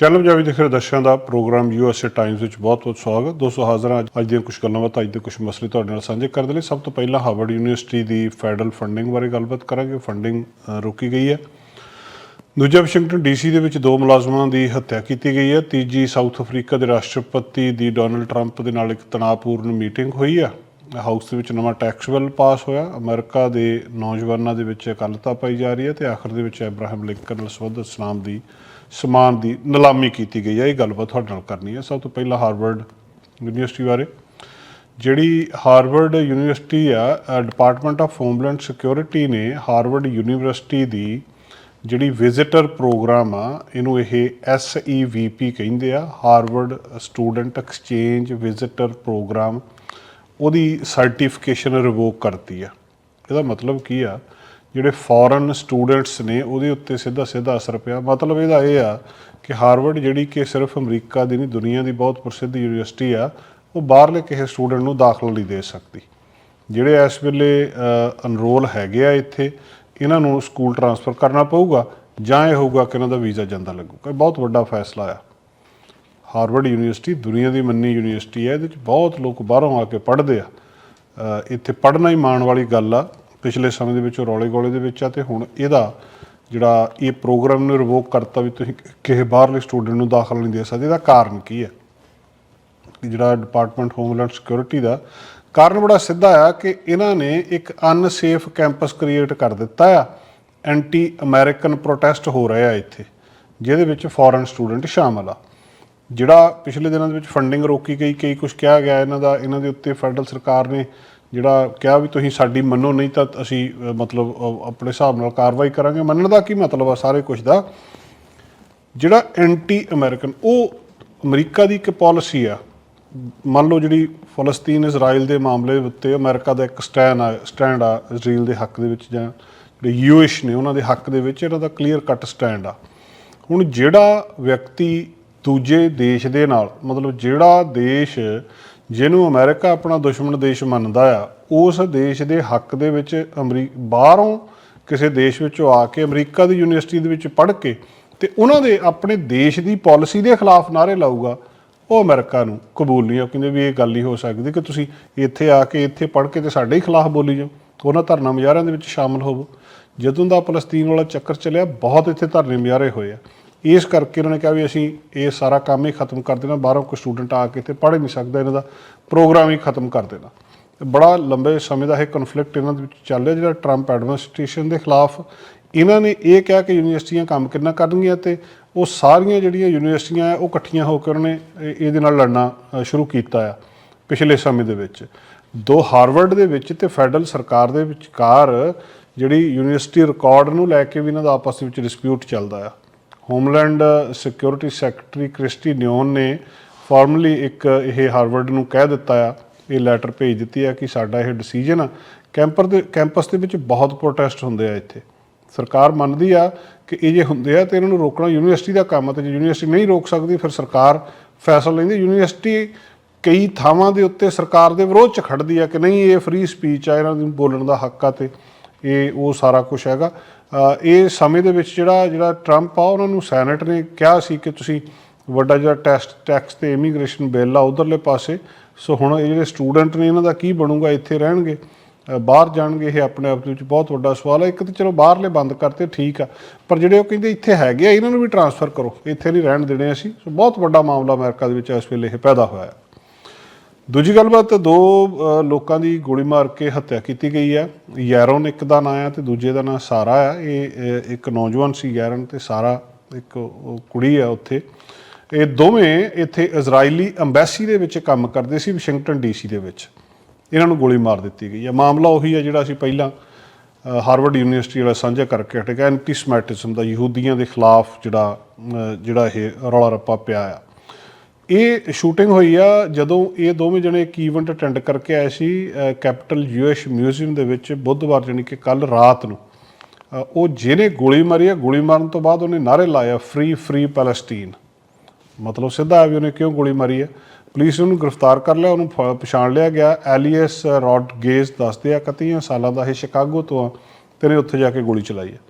Channel Punjabi ਦੇ ਖੇਡ ਦਰਸ਼ਕਾਂ ਦਾ ਪ੍ਰੋਗਰਾਮ ਯੂਐਸਏ ਟਾਈਮਸ ਵਿੱਚ ਬਹੁਤ-ਬਹੁਤ ਸਵਾਗਤ। ਦੋਸਤੋ, ਹਾਜ਼ਰ ਹਾਂ ਅੱਜ- ਅੱਜ ਦੀਆਂ ਕੁਝ ਗੱਲਾਂ ਬਾਤਾਂ, ਅੱਜ ਦੇ ਕੁਝ ਮਸਲੇ ਤੁਹਾਡੇ ਨਾਲ ਸਾਂਝੇ ਕਰਨ ਦੇ ਲਈ। ਸਭ ਤੋਂ ਪਹਿਲਾਂ ਹਾਰਵਰਡ ਯੂਨੀਵਰਸਿਟੀ ਦੀ ਫੈਡਰਲ ਫੰਡਿੰਗ ਬਾਰੇ ਗੱਲਬਾਤ ਕਰਾਂਗੇ। ਫੰਡਿੰਗ ਰੋਕੀ ਗਈ ਹੈ। ਦੂਜਾ, ਵਾਸ਼ਿੰਗਟਨ ਡੀਸੀ ਦੇ ਵਿੱਚ ਦੋ ਮੁਲਾਜ਼ਮਾਂ ਦੀ ਹੱਤਿਆ ਕੀਤੀ ਗਈ ਹੈ। ਤੀਜੀ, ਸਾਊਥ ਅਫਰੀਕਾ ਦੇ ਰਾਸ਼ਟਰਪਤੀ ਦੀ ਡੋਨਲਡ ਟਰੰਪ ਦੇ ਨਾਲ ਇੱਕ ਤਣਾਅਪੂਰਨ ਮੀਟਿੰਗ ਹੋਈ ਹੈ। ਹਾਊਸ ਦੇ ਵਿੱਚ ਨਵਾਂ ਟੈਕਸ ਬਿੱਲ ਪਾਸ ਹੋਇਆ। ਅਮਰੀਕਾ ਦੇ ਨੌਜਵਾਨਾਂ ਦੇ ਵਿੱਚ ਇਕੱਲਤਾ ਪਾਈ ਜਾ ਰਹੀ ਹੈ ਤੇ ਆਖਰ ਦੇ ਵਿੱਚ ਅਬਰਾਹਮ ਲਿੰਕਨ ਨਾਲ ਸੰਬੰਧਿਤ ਇਸਲਾਮ ਦੀ, ਸਮਾਨ ਦੀ ਨਿਲਾਮੀ ਕੀਤੀ ਗਈ ਹੈ। ਇਹ ਗੱਲਬਾਤ ਤੁਹਾਡੇ ਨਾਲ ਕਰਨੀ ਹੈ। ਸਭ ਤੋਂ ਪਹਿਲਾਂ ਹਾਰਵਰਡ ਯੂਨੀਵਰਸਿਟੀ ਬਾਰੇ। ਜਿਹੜੀ ਹਾਰਵਰਡ ਯੂਨੀਵਰਸਿਟੀ ਆ ਡਿਪਾਰਟਮੈਂਟ ਆਫ ਹੋਮਲੈਂਡ ਸਿਕਿਉਰਿਟੀ ਨੇ ਹਾਰਵਰਡ ਯੂਨੀਵਰਸਿਟੀ ਦੀ ਜਿਹੜੀ ਵਿਜ਼ਿਟਰ ਪ੍ਰੋਗਰਾਮ ਆ, ਇਹਨੂੰ ਇਹ SEVP ਕਹਿੰਦੇ ਆ। Harvard student exchange visitor program ਉਹਦੀ ਸਰਟੀਫਿਕੇਸ਼ਨ ਰਿਵੋਕ ਕਰਤੀ ਆ। ਇਹਦਾ ਮਤਲਬ ਕੀ ਆ? ਜਿਹੜੇ ਫੋਰਨ ਸਟੂਡੈਂਟਸ ਨੇ, ਉਹਦੇ ਉੱਤੇ ਸਿੱਧਾ ਸਿੱਧਾ ਅਸਰ ਪਿਆ। ਮਤਲਬ ਇਹਦਾ ਇਹ ਆ ਕਿ ਹਾਰਵਰਡ ਜਿਹੜੀ ਕਿ ਸਿਰਫ ਅਮਰੀਕਾ ਦੀ ਨਹੀਂ, ਦੁਨੀਆ ਦੀ ਬਹੁਤ ਪ੍ਰਸਿੱਧ ਯੂਨੀਵਰਸਿਟੀ ਆ, ਉਹ ਬਾਹਰਲੇ ਕਿਸੇ ਸਟੂਡੈਂਟ ਨੂੰ ਦਾਖਲਾ ਨਹੀਂ ਦੇ ਸਕਦੀ। ਜਿਹੜੇ ਇਸ ਵੇਲੇ ਅਨਰੋਲ ਹੈਗੇ ਆ ਇੱਥੇ, ਇਹਨਾਂ ਨੂੰ ਸਕੂਲ ਟਰਾਂਸਫਰ ਕਰਨਾ ਪਊਗਾ ਜਾਂ ਇਹ ਹੋਊਗਾ ਕਿ ਇਹਨਾਂ ਦਾ ਵੀਜ਼ਾ ਜਾਂਦਾ ਲੱਗੂਗਾ। ਇਹ ਬਹੁਤ ਵੱਡਾ ਫੈਸਲਾ ਆ। ਹਾਰਵਰਡ ਯੂਨੀਵਰਸਿਟੀ, ਦੁਨੀਆ ਦੀ ਮੰਨੀ ਯੂਨੀਵਰਸਿਟੀ ਹੈ, ਇਹਦੇ ਵਿੱਚ ਬਹੁਤ ਲੋਕ ਬਾਹਰੋਂ ਆ ਕੇ ਪੜ੍ਹਦੇ ਆ। ਇੱਥੇ ਪੜ੍ਹਨਾ ਹੀ ਮਾਣ ਵਾਲੀ ਗੱਲ ਆ। ਪਿਛਲੇ ਸਮੇਂ ਦੇ ਵਿੱਚ ਉਹ ਰੌਲੇ ਗੋਲੇ ਦੇ ਵਿੱਚ ਆ ਤੇ ਹੁਣ ਇਹਦਾ ਜਿਹੜਾ ਇਹ ਪ੍ਰੋਗਰਾਮ ਨੂੰ ਰਿਵੋਕ ਕਰਤਾ ਵੀ ਤੁਸੀਂ ਕਿਸੇ ਬਾਹਰਲੇ ਸਟੂਡੈਂਟ ਨੂੰ ਦਾਖਲਾ ਨਹੀਂ ਦੇ ਸਕਦੇ, ਇਹਦਾ ਕਾਰਨ ਕੀ ਹੈ? ਜਿਹੜਾ ਡਿਪਾਰਟਮੈਂਟ ਹੋਮਲੈਂਡ ਸਿਕਿਉਰਿਟੀ ਦਾ ਕਾਰਨ ਬੜਾ ਸਿੱਧਾ ਆ ਕਿ ਇਹਨਾਂ ਨੇ ਇੱਕ ਅਨਸੇਫ ਕੈਂਪਸ ਕ੍ਰੀਏਟ ਕਰ ਦਿੱਤਾ ਆ। ਐਂਟੀ ਅਮਰੀਕਨ ਪ੍ਰੋਟੈਸਟ ਹੋ ਰਿਹਾ ਇੱਥੇ, ਜਿਹਦੇ ਵਿੱਚ ਫੋਰਨ ਸਟੂਡੈਂਟ ਸ਼ਾਮਲ ਆ। ਜਿਹੜਾ ਪਿਛਲੇ ਦਿਨਾਂ ਦੇ ਵਿੱਚ ਫੰਡਿੰਗ ਰੋਕੀ ਗਈ, ਕਈ ਕੁਝ ਕਿਹਾ ਗਿਆ ਇਹਨਾਂ ਦਾ, ਇਹਨਾਂ ਦੇ ਉੱਤੇ ਫੈਡਰਲ ਸਰਕਾਰ ਨੇ ਜਿਹੜਾ ਕਿਹਾ ਵੀ ਤੁਸੀਂ ਸਾਡੀ ਮੰਨੋ, ਨਹੀਂ ਤਾਂ ਅਸੀਂ ਮਤਲਬ ਆਪਣੇ ਹਿਸਾਬ ਨਾਲ ਕਾਰਵਾਈ ਕਰਾਂਗੇ। ਮੰਨਣ ਦਾ ਕੀ ਮਤਲਬ ਆ ਸਾਰੇ ਕੁਝ ਦਾ? ਜਿਹੜਾ ਐਂਟੀ ਅਮਰੀਕਨ ਉਹ ਅਮਰੀਕਾ ਦੀ ਇੱਕ ਪਾਲਿਸੀ ਆ। ਮੰਨ ਲਓ ਜਿਹੜੀ ਫਲਸਤੀਨ, ਇਜ਼ਰਾਈਲ ਦੇ ਮਾਮਲੇ ਉੱਤੇ ਅਮਰੀਕਾ ਦਾ ਇੱਕ ਸਟੈਂਡ ਆ ਸਟੈਂਡ ਆ ਇਜ਼ਰਾਈਲ ਦੇ ਹੱਕ ਦੇ ਵਿੱਚ ਜਾਂ ਜਿਹੜੇ ਯੂਐਸ ਨੇ ਉਹਨਾਂ ਦੇ ਹੱਕ ਦੇ ਵਿੱਚ ਇਹਨਾਂ ਦਾ ਕਲੀਅਰ ਕੱਟ ਸਟੈਂਡ ਆ। ਹੁਣ ਜਿਹੜਾ ਵਿਅਕਤੀ ਦੂਜੇ ਦੇਸ਼ ਦੇ ਨਾਲ, ਮਤਲਬ ਜਿਹੜਾ ਦੇਸ਼ ਜਿਹਨੂੰ ਅਮਰੀਕਾ ਆਪਣਾ ਦੁਸ਼ਮਣ ਦੇਸ਼ ਮੰਨਦਾ ਆ, ਉਸ ਦੇਸ਼ ਦੇ ਹੱਕ ਦੇ ਵਿੱਚ ਅਮਰੀ, ਬਾਹਰੋਂ ਕਿਸੇ ਦੇਸ਼ ਵਿੱਚੋਂ ਆ ਕੇ ਅਮਰੀਕਾ ਦੀ ਯੂਨੀਵਰਸਿਟੀ ਦੇ ਵਿੱਚ ਪੜ੍ਹ ਕੇ ਤੇ ਉਹਨਾਂ ਦੇ ਆਪਣੇ ਦੇਸ਼ ਦੀ ਪਾਲਿਸੀ ਦੇ ਖਿਲਾਫ ਨਾਰੇ ਲਾਊਗਾ, ਉਹ ਅਮਰੀਕਾ ਨੂੰ ਕਬੂਲ ਨਹੀਂ ਉਹ ਕਹਿੰਦੇ ਵੀ ਇਹ ਗੱਲ ਹੀ ਹੋ ਸਕਦੀ ਕਿ ਤੁਸੀਂ ਇੱਥੇ ਆ ਕੇ ਇੱਥੇ ਪੜ੍ਹ ਕੇ ਤੇ ਸਾਡੇ ਹੀ ਖਿਲਾਫ ਬੋਲੀ ਜਾਓ ਉਹਨਾਂ ਧਰਨਾ ਮੁਜ਼ਾਹਰਿਆਂ ਦੇ ਵਿੱਚ ਸ਼ਾਮਲ ਹੋਵੋ। ਜਦੋਂ ਦਾ ਫਲਸਤੀਨ ਵਾਲਾ ਚੱਕਰ ਚੱਲਿਆ, ਬਹੁਤ ਇੱਥੇ ਧਰਨੇ ਮੁਜ਼ਾਹਰੇ ਹੋਏ ਆ। ਇਸ ਕਰਕੇ ਇਹਨਾਂ ਨੇ ਕਿਹਾ ਵੀ ਅਸੀਂ ਇਹ ਸਾਰਾ ਕੰਮ ਹੀ ਖਤਮ ਕਰ ਦੇਣਾ, ਬਾਹਰੋਂ ਕੋਈ ਸਟੂਡੈਂਟ ਆ ਕੇ ਇੱਥੇ ਪੜ੍ਹ ਹੀ ਨਹੀਂ ਸਕਦਾ, ਇਹਨਾਂ ਦਾ ਪ੍ਰੋਗਰਾਮ ਹੀ ਖਤਮ ਕਰ ਦੇਣਾ। ਤੇ ਬੜਾ ਲੰਬੇ ਸਮੇਂ ਦਾ ਇਹ ਕਨਫਲਿਕਟ ਇਹਨਾਂ ਦੇ ਵਿੱਚ ਚੱਲ ਰਿਹਾ ਜਿਹੜਾ ਟਰੰਪ ਐਡਮਿਨਿਸਟ੍ਰੇਸ਼ਨ ਦੇ ਖਿਲਾਫ। ਇਹਨਾਂ ਨੇ ਇਹ ਕਿਹਾ ਕਿ ਯੂਨੀਵਰਸਿਟੀਆਂ ਕੰਮ ਕਿੰਨਾ ਕਰਨਗੀਆਂ ਤੇ ਉਹ ਸਾਰੀਆਂ ਜਿਹੜੀਆਂ ਯੂਨੀਵਰਸਿਟੀਆਂ ਉਹ ਇਕੱਠੀਆਂ ਹੋ ਕੇ ਉਹਨਾਂ ਨੇ ਇਹਦੇ ਨਾਲ ਲੜਨਾ ਸ਼ੁਰੂ ਕੀਤਾ ਆ ਪਿਛਲੇ ਸਮੇਂ ਦੇ ਵਿੱਚ। ਦੋ ਹਾਰਵਰਡ ਦੇ ਵਿੱਚ ਤੇ ਫੈਡਰਲ ਸਰਕਾਰ ਦੇ ਵਿਚਕਾਰ ਜਿਹੜੀ ਯੂਨੀਵਰਸਿਟੀ ਰਿਕਾਰਡ ਨੂੰ ਲੈ ਕੇ ਵੀ ਇਹਨਾਂ ਦਾ ਆਪਸ ਦੇ ਵਿੱਚ ਡਿਸਪਿਊਟ ਚੱਲਦਾ ਆ। Homeland security secretary Kristi Noem ਨੇ ਫਾਰਮਲੀ ਇੱਕ ਇਹ ਹਾਰਵਰਡ ਨੂੰ ਕਹਿ ਦਿੱਤਾ ਆ, ਇਹ ਲੈਟਰ ਭੇਜ ਦਿੱਤੀ ਆ ਕਿ ਸਾਡਾ ਇਹ ਡਿਸੀਜਨ ਆ। ਕੈਂਪਰ ਦੇ, ਕੈਂਪਸ ਦੇ ਵਿੱਚ ਬਹੁਤ ਪ੍ਰੋਟੈਸਟ ਹੁੰਦੇ ਆ ਇੱਥੇ। ਸਰਕਾਰ ਮੰਨਦੀ ਆ ਕਿ ਇਹ ਜੇ ਹੁੰਦੇ ਆ ਤੇ ਇਹਨਾਂ ਨੂੰ ਰੋਕਣਾ ਯੂਨੀਵਰਸਿਟੀ ਦਾ ਕੰਮ ਆ ਤੇ ਜੇ ਯੂਨੀਵਰਸਿਟੀ ਨਹੀਂ ਰੋਕ ਸਕਦੀ, ਫਿਰ ਸਰਕਾਰ ਫੈਸਲਾ ਲੈਂਦੀ ਯੂਨੀਵਰਸਿਟੀ ਕਈ ਥਾਵਾਂ ਦੇ ਉੱਤੇ ਸਰਕਾਰ ਦੇ ਵਿਰੋਧ ਚ ਖੜਦੀ ਆ ਕਿ ਨਹੀਂ, ਇਹ ਫ੍ਰੀ ਸਪੀਚ ਆ, ਇਹਨਾਂ ਨੂੰ ਬੋਲਣ ਦਾ ਹੱਕ ਆ ਤੇ ਇਹ ਉਹ ਸਾਰਾ ਕੁਝ ਹੈਗਾ। ਇਹ ਸਮੇਂ ਦੇ ਵਿੱਚ ਜਿਹੜਾ ਜਿਹੜਾ ਟਰੰਪ ਆ, ਉਹਨਾਂ ਨੂੰ ਸੈਨੇਟ ਨੇ ਕਿਹਾ ਸੀ ਕਿ ਤੁਸੀਂ ਵੱਡਾ ਜਿਹੜਾ ਟੈਸਟ ਟੈਕਸ ਤੇ ਇਮੀਗ੍ਰੇਸ਼ਨ ਬਿੱਲ ਆ ਉਧਰਲੇ ਪਾਸੇ। ਸੋ ਹੁਣ ਇਹ ਜਿਹੜੇ ਸਟੂਡੈਂਟ ਨੇ, ਇਹਨਾਂ ਦਾ ਕੀ ਬਣੂਗਾ? ਇੱਥੇ ਰਹਿਣਗੇ ਬਾਹਰ ਜਾਣਗੇ। ਇਹ ਆਪਣੇ ਆਪ ਦੇ ਵਿੱਚ ਬਹੁਤ ਵੱਡਾ ਸਵਾਲ ਹੈ ਇੱਕ ਤਾਂ ਚਲੋ ਬਾਹਰਲੇ ਬੰਦ ਕਰਤੇ, ਠੀਕ ਆ। ਪਰ ਜਿਹੜੇ ਉਹ ਕਹਿੰਦੇ ਇੱਥੇ ਹੈਗੇ ਆ, ਇਹਨਾਂ ਨੂੰ ਵੀ ਟਰਾਂਸਫਰ ਕਰੋ। ਇੱਥੇ ਨਹੀਂ ਰਹਿਣ ਦੇਣੇ ਅਸੀਂ। ਸੋ ਬਹੁਤ ਵੱਡਾ ਮਾਮਲਾ ਅਮਰੀਕਾ ਦੇ ਵਿੱਚ ਇਸ ਵੇਲੇ ਇਹ ਪੈਦਾ ਹੋਇਆ। ਹੈ ਦੂਜੀ ਗੱਲਬਾਤ, ਦੋ ਲੋਕਾਂ ਦੀ ਗੋਲੀ ਮਾਰ ਕੇ ਹੱਤਿਆ ਕੀਤੀ ਗਈ ਹੈ। ਯੈਰੋਨ ਇੱਕ ਦਾ ਨਾਂ ਆ ਤੇ ਦੂਜੇ ਦਾ ਨਾਂ ਸਾਰਾ ਆ ਇਹ ਇੱਕ ਨੌਜਵਾਨ ਸੀ ਯੈਰਨ ਤੇ ਸਾਰਾ ਇੱਕ ਉਹ ਕੁੜੀ ਆ ਉੱਥੇ। ਇਹ ਦੋਵੇਂ ਇੱਥੇ ਇਜ਼ਰਾਈਲੀ ਐਮਬੈਸੀ ਦੇ ਵਿੱਚ ਕੰਮ ਕਰਦੇ ਸੀ, ਵਾਸ਼ਿੰਗਟਨ ਡੀਸੀ ਦੇ ਵਿੱਚ। ਇਹਨਾਂ ਨੂੰ ਗੋਲੀ ਮਾਰ ਦਿੱਤੀ ਗਈ ਹੈ। ਮਾਮਲਾ ਉਹੀ ਹੈ ਜਿਹੜਾ ਅਸੀਂ ਪਹਿਲਾਂ ਹਾਰਵਰਡ ਯੂਨੀਵਰਸਿਟੀ ਵਾਲਾ ਸਾਂਝਾ ਕਰਕੇ ਹਟੇਗਾ ਐਂਟੀਸਮੈਟਿਜ਼ਮ ਦਾ ਯਹੂਦੀਆਂ ਦੇ ਖਿਲਾਫ ਜਿਹੜਾ ਜਿਹੜਾ ਇਹ ਰੌਲਾ ਰੱਪਾ ਪਿਆ ਆ। ਇਹ ਸ਼ੂਟਿੰਗ ਹੋਈ ਆ ਜਦੋਂ ਇਹ ਦੋਵੇਂ ਜਣੇ ਇੱਕ ਇਵੈਂਟ ਅਟੈਂਡ ਕਰਕੇ ਆਏ ਸੀ ਕੈਪੀਟਲ ਯੂਐਸ ਮਿਊਜ਼ੀਅਮ ਦੇ ਵਿੱਚ ਬੁੱਧਵਾਰ ਜਾਣੀ ਕਿ ਕੱਲ ਰਾਤ ਨੂੰ। ਉਹ ਜਿਹਨੇ ਗੋਲੀ ਮਾਰੀ ਆ, ਗੋਲੀ ਮਾਰਨ ਤੋਂ ਬਾਅਦ ਉਹਨੇ ਨਾਰੇ ਲਾਇਆ ਫ੍ਰੀ ਫ੍ਰੀ ਪੈਲਸਟੀਨ ਮਤਲਬ ਸਿੱਧਾ ਆ ਵੀ ਉਹਨੇ ਕਿਉਂ ਗੋਲੀ ਮਾਰੀ ਹੈ ਪੁਲਿਸ ਨੇ ਉਹਨੂੰ ਗ੍ਰਿਫਤਾਰ ਕਰ ਲਿਆ, ਉਹਨੂੰ ਫ- ਪਛਾਣ ਲਿਆ ਗਿਆ। ਐਲੀਅਸ ਰੋਡਗੇਜ਼ ਦੱਸਦੇ ਆ 31 ਸਾਲਾਂ ਦਾ ਇਹ ਸ਼ਿਕਾਗੋ ਤੋਂ ਆ, ਤੇ ਇਹਨੇ ਉੱਥੇ ਜਾ ਕੇ ਗੋਲੀ ਚਲਾਈ ਆ।